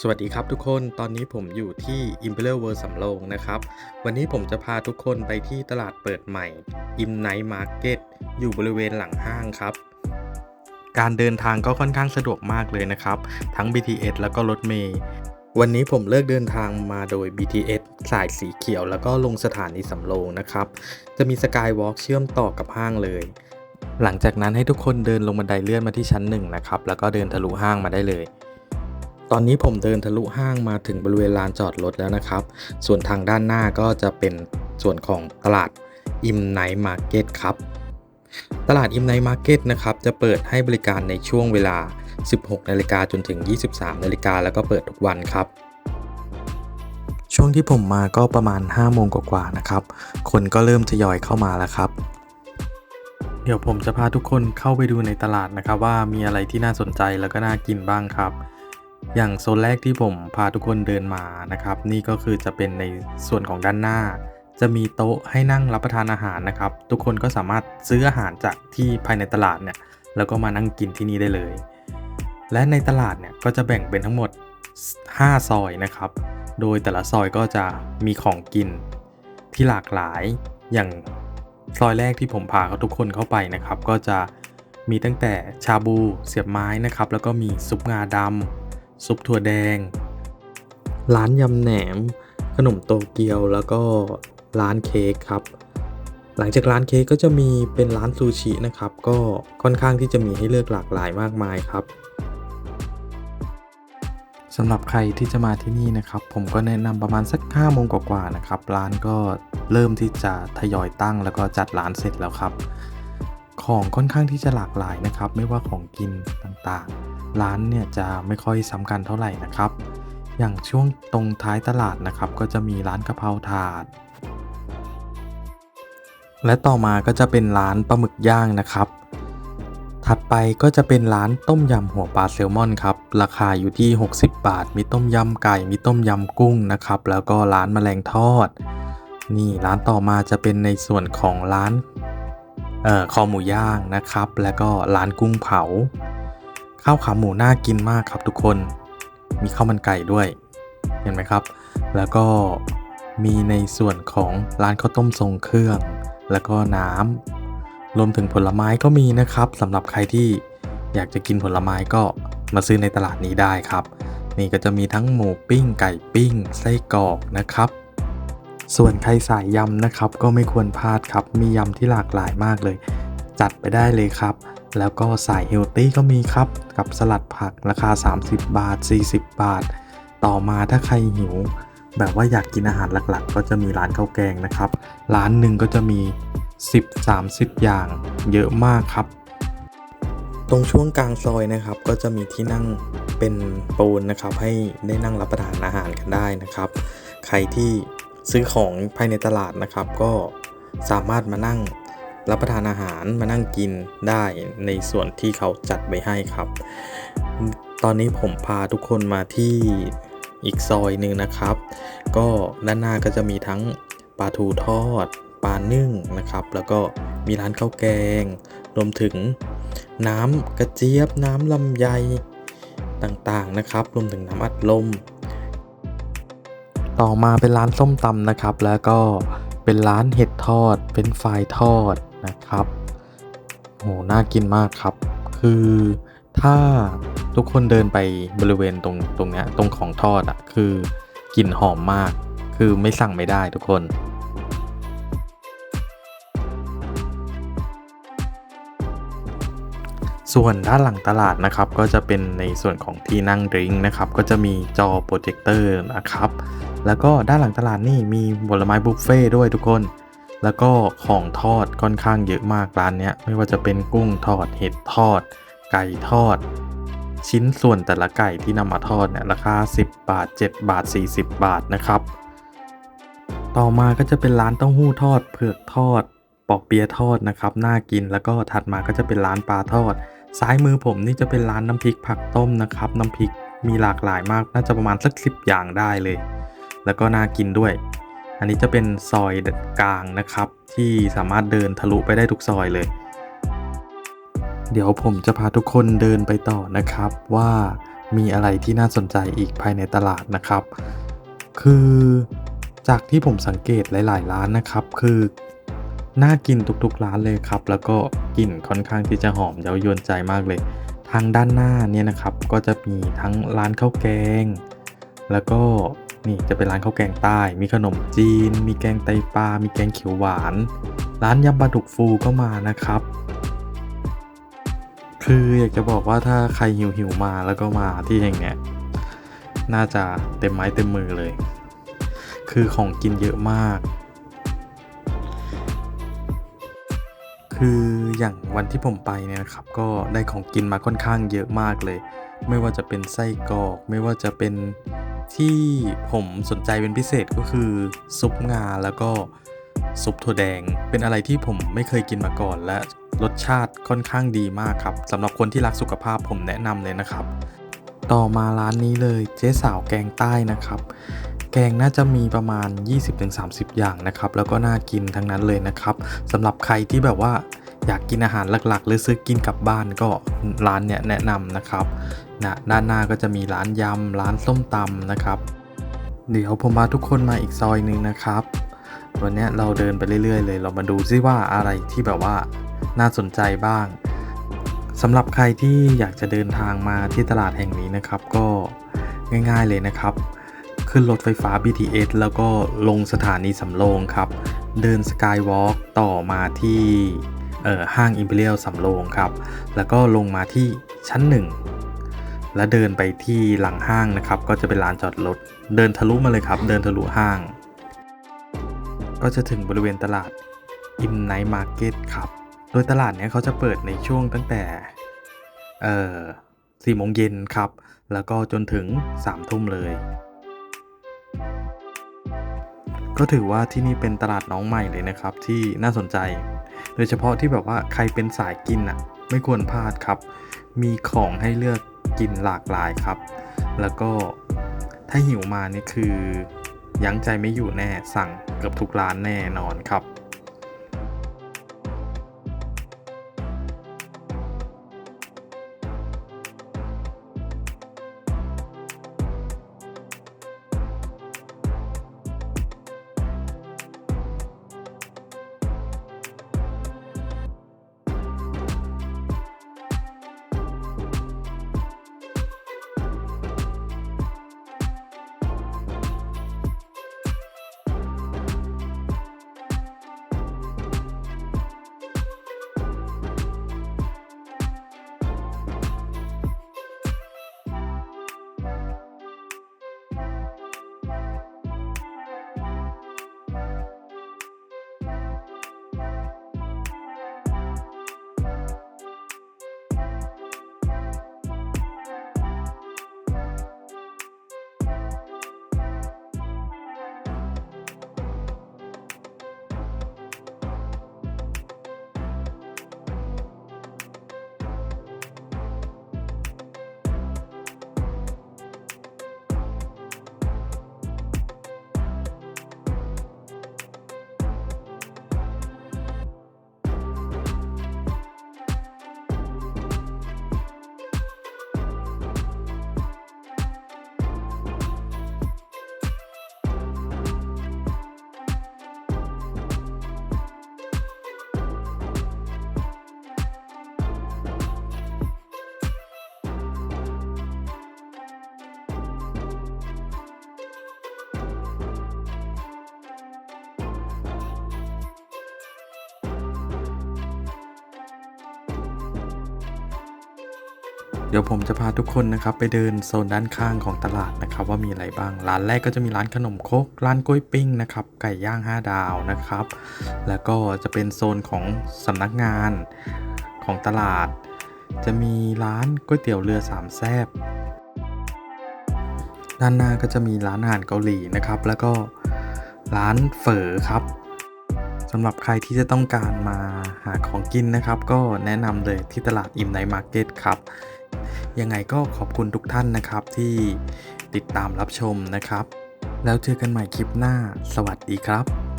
สวัสดีครับทุกคน ตอนนี้ผมอยู่ที่ Imperial World สำโรงนะครับ วันนี้ผมจะพาทุกคนไปที่ตลาดเปิดใหม่ Im Night Market อยู่บริเวณหลังห้างครับ การเดินทางก็ค่อนข้างสะดวกมากเลยนะครับ ทั้ง BTS แล้วก็รถเมล์ วันนี้ผมเลือกเดินทางมาโดย BTS สายสีเขียว แล้วก็ลงสถานีสำโรงนะครับ จะมีสกายวอล์กเชื่อมต่อกับห้างเลย หลังจากนั้นให้ทุกคนเดินลงบันไดเลื่อนมาที่ชั้นหนึ่งนะครับ แล้วก็เดินทะลุห้างมาได้เลย อนนี้ผมเดินทะลุห้างมาถึงบริเวณลานจอดรถแล้วนะครับ ส่วนทางด้านหน้าก็จะเป็นส่วนของตลาดอิมไนท์มาร์เก็ตครับ ตลาดอิมไนท์มาร์เก็ตนะครับจะเปิดให้บริการในช่วงเวลา 16 นาฬิกาจนถึง 23 นาฬิกาแล้วก็เปิดทุกวันครับ ช่วงที่ผมมาก็ประมาณ 5 โมงกว่าๆนะครับ คนก็เริ่มทยอยเข้ามาแล้วครับ เดี๋ยวผมจะพาทุกคนเข้าไปดูในตลาดนะครับว่ามีอะไรที่น่าสนใจแล้วก็น่ากินบ้างครับ อย่างโซนแรกที่ผมพาทุกคนเดินมานะครับ นี่ก็คือจะเป็นในส่วนของด้านหน้า จะมีโต๊ะให้นั่งรับประทานอาหารนะครับ ทุกคนก็สามารถซื้ออาหารจากที่ภายในตลาดเนี่ยแล้วก็มานั่งกินที่นี่ได้เลย และในตลาดเนี่ยก็จะแบ่งเป็นทั้งหมด 5 ซอยนะครับ โดยแต่ละซอยก็จะมีของกินที่หลากหลายอย่างซอยแรกที่ผมพาเขาทุกคนเข้าไปนะครับ ก็จะมีตั้งแต่ชาบูเสียบไม้นะครับ แล้วก็มีซุปงาดำ ซุปถั่วแดง ร้านยำแหนม ขนมโตเกียวแล้วก็ร้านเค้กครับ หลังจากร้านเค้กก็จะมีเป็นร้านซูชินะครับ ก็ค่อนข้างที่จะมีให้เลือกหลากหลายมากมายครับสำหรับใครที่จะมาที่นี่นะครับ ผมก็แนะนำประมาณสัก5โมงกว่าๆนะครับ ร้านก็เริ่มที่จะทยอยตั้งแล้วก็จัดร้านเสร็จแล้วครับ ของค่อนข้างที่จะหลากหลายนะครับ ไม่ว่าของกินต่างๆ ร้านเนี่ยจะไม่ค่อยซ้ำกันเท่าไหร่นะครับ อย่างช่วงตรงท้ายตลาดนะครับ ก็จะมีร้านกะเพราถาด และต่อมาก็จะเป็นร้านปลาหมึกย่างนะครับ ถัดไปก็จะเป็นร้านต้มยำหัวปลาแซลมอนครับ ราคาอยู่ที่ 60 บาท มีต้มยำไก่ มีต้มยำกุ้งนะครับ แล้วก็ร้านแมลงทอด นี่ร้านต่อมาจะเป็นในส่วนของร้าน คอหมูย่างนะครับ แล้วก็ร้านกุ้งเผา ข้าวขาหมูน่ากินมากครับทุกคน มีข้าวมันไก่ด้วย เห็นไหมครับ แล้วก็มีในส่วนของร้านข้าวต้มทรงเครื่อง แล้วก็น้ำรวมถึงผลไม้ก็มีนะครับสำหรับใครที่อยากจะกินผลไม้ก็มาซื้อในตลาดนี้ได้ครับ นี่ก็จะมีทั้งหมูปิ้งไก่ปิ้งไส้กรอกนะครับ ส่วนใครสายยำนะครับ ก็ไม่ควรพลาดครับ มียำที่หลากหลายมากเลย จัดไปได้เลยครับ แล้วก็สายเฮลตี้ก็มีครับ กับสลัดผักราคา 30 บาท 40 บาท ต่อมาถ้าใครหิว แบบว่าอยากกินอาหารหลักๆ ก็จะมีร้านข้าวแกงนะครับ ร้านหนึ่งก็จะมี 10-30 อย่าง เยอะมากครับตรงช่วงกลางซอยนะครับก็จะมีที่นั่งเป็นปูนนะครับ ให้ได้นั่งรับประทานอาหารกันได้นะครับ ใครที่ ซื้อของภายในตลาดนะครับ ก็สามารถมานั่งรับประทานอาหารมานั่งกินได้ในส่วนที่เขาจัดไว้ให้ครับ ตอนนี้ผมพาทุกคนมาที่อีกซอยหนึ่งนะครับ ก็ด้านหน้าก็จะมีทั้งปลาทูทอดปลานึ่งนะครับ แล้วก็มีร้านข้าวแกง รวมถึงน้ำกระเจี๊ยบ น้ำลำไยต่างๆนะครับ รวมถึงน้ำอัดลม ต่อมาเป็นร้านส้มตำนะครับ แล้วก็เป็นร้านเห็ดทอด เป็นไฟรายทอดนะครับโหน่ากินมากครับ คือถ้าทุกคนเดินไปบริเวณตรงตรงเนี้ยตรงของทอดอะ่ะคือกลิ่นหอมมาก คือไม่สั่งไม่ได้ทุกคนส่วนด้านหลังตลาดนะครับก็จะเป็นในส่วนของที่นั่งดริงก์นะครับก็จะมีจอโปรเจคเตอร์นะครับ แล้วก็ด้านหลังตลาดนี่มีผลไม้บุฟเฟ่ด้วยทุกคน แล้วก็ของทอดค่อนข้างเยอะมากร้านเนี้ยไม่ว่าจะเป็นกุ้งทอดเห็ดทอด ไก่ทอด ชิ้นส่วนแต่ละไก่ที่นำมาทอดเนี่ยราคา 10 บาท 7 บาท 40 บาทนะครับ ต่อมาก็จะเป็นร้านเต้าหู้ทอด เผือกทอด ปอกเปียะทอดนะครับน่ากินแล้วก็ถัดมาก็จะเป็นร้านปลาทอด ซ้ายมือผมนี่จะเป็นร้านน้ำพริกผักต้มนะครับน้ำพริกมีหลากหลายมากน่าจะประมาณสักสิบอย่างได้เลย แล้วก็น่ากินด้วย อันนี้จะเป็นซอยกลางนะครับ ที่สามารถเดินทะลุไปได้ทุกซอยเลย เดี๋ยวผมจะพาทุกคนเดินไปต่อนะครับว่ามีอะไรที่น่าสนใจอีกภายในตลาดนะครับ คือจากที่ผมสังเกตหลาย ๆ ร้านนะครับ คือน่ากินทุกๆร้านเลยครับ แล้วก็กลิ่นค่อนข้างที่จะหอมเย้ายวนใจมากเลย ทางด้านหน้าเนี่ยนะครับ ก็จะมีทั้งร้านข้าวแกง แล้วก็ นี่จะเป็นร้านข้าวแกงใต้ มีขนมจีน มีแกงไตปลา มีแกงเขียวหวาน ร้านยำปลาดุกฟูก็มานะครับ คืออยากจะบอกว่าถ้าใครหิวหิวมาแล้วก็มาที่แห่งเนี้ยน่าจะเต็มไม้เต็มมือเลย คือของกินเยอะมาก คืออย่างวันที่ผมไปเนี่ยนะครับ ก็ได้ของกินมาค่อนข้างเยอะมากเลย ไม่ว่าจะเป็นไส้กรอก ไม่ว่าจะเป็นที่ผมสนใจเป็นพิเศษก็คือ ซุปงาแล้วก็ซุปถั่วแดง เป็นอะไรที่ผมไม่เคยกินมาก่อน และรสชาติค่อนข้างดีมากครับสำหรับคนที่รักสุขภาพผมแนะนำเลยนะครับ ต่อมาร้านนี้เลยเจ๊สาวแกงใต้นะครับ แกงน่าจะมีประมาณ 20-30 อย่างนะครับ แล้วก็น่ากินทั้งนั้นเลยนะครับสำหรับใครที่แบบว่า อยากกินอาหารหลักๆ หรือซื้อกินกลับบ้านก็ร้านเนี้ยแนะนำนะครับนะด้านหน้าก็จะมีร้านยำร้านส้มตำนะครับ เดี๋ยวผมพาทุกคนมาอีกซอยหนึ่งนะครับ วันนี้เราเดินไปเรื่อยๆ เลย เรามาดูซิว่าอะไรที่แบบว่าน่าสนใจบ้างสำหรับใครที่อยากจะเดินทางมาที่ตลาดแห่งนี้นะครับ ก็ง่ายๆเลยนะครับ ขึ้นรถไฟฟ้า BTS แล้วก็ลงสถานีสำโรงครับ เดินสกายวอล์กต่อมาที่ ออห้าง Imperial สำโรงครับ แล้วก็ลงมาที่ชั้น 1 และเดินไปที่หลังห้างนะครับ ก็จะเป็นลานจอดรถ เดินทะลุมาเลยครับ เดินทะลุห้าง ก็จะถึงบริเวณตลาด im Night Market ครับ โดยตลาดเนี้ยเขาจะเปิดในช่วงตั้งแต่เอ่อสี่โมงเย็นครับ แล้วก็จนถึง3ามทุ่มเลย ก็ถือว่าที่นี่เป็นตลาดน้องใหม่เลยนะครับ ที่น่าสนใจ โดยเฉพาะที่แบบว่าใครเป็นสายกินอะ ไม่ควรพลาดครับ มีของให้เลือกกินหลากหลายครับ แล้วก็ถ้าหิวมานี่คือ ยั้งใจไม่อยู่แน่สั่งเกือบทุกร้านแน่นอนครับ ดี๋ยวผมจะพาทุกคนนะครับไปเดินโซนด้านข้างของตลาดนะครับว่ามีอะไรบ้าง ร้านแรกก็จะมีร้านขนมครกร้านกล้วยปิ้งนะครับไก่ย่าง 5 ดาวนะครับ แล้วก็จะเป็นโซนของสำนักงานของตลาด จะมีร้านก๋วยเตี๋ยวเรือสามแซบด้านหน้าก็จะมีร้านอาหารเกาหลีนะครับ แล้วก็ร้านเฝอครับสำหรับใครที่จะต้องการมาหาของกินนะครับ ก็แนะนำเลยที่ตลาดอิมไนมาร์เก็ตครับ ยังไงก็ขอบคุณทุกท่านนะครับที่ติดตามรับชมนะครับ แล้วเจอกันใหม่คลิปหน้า สวัสดีครับ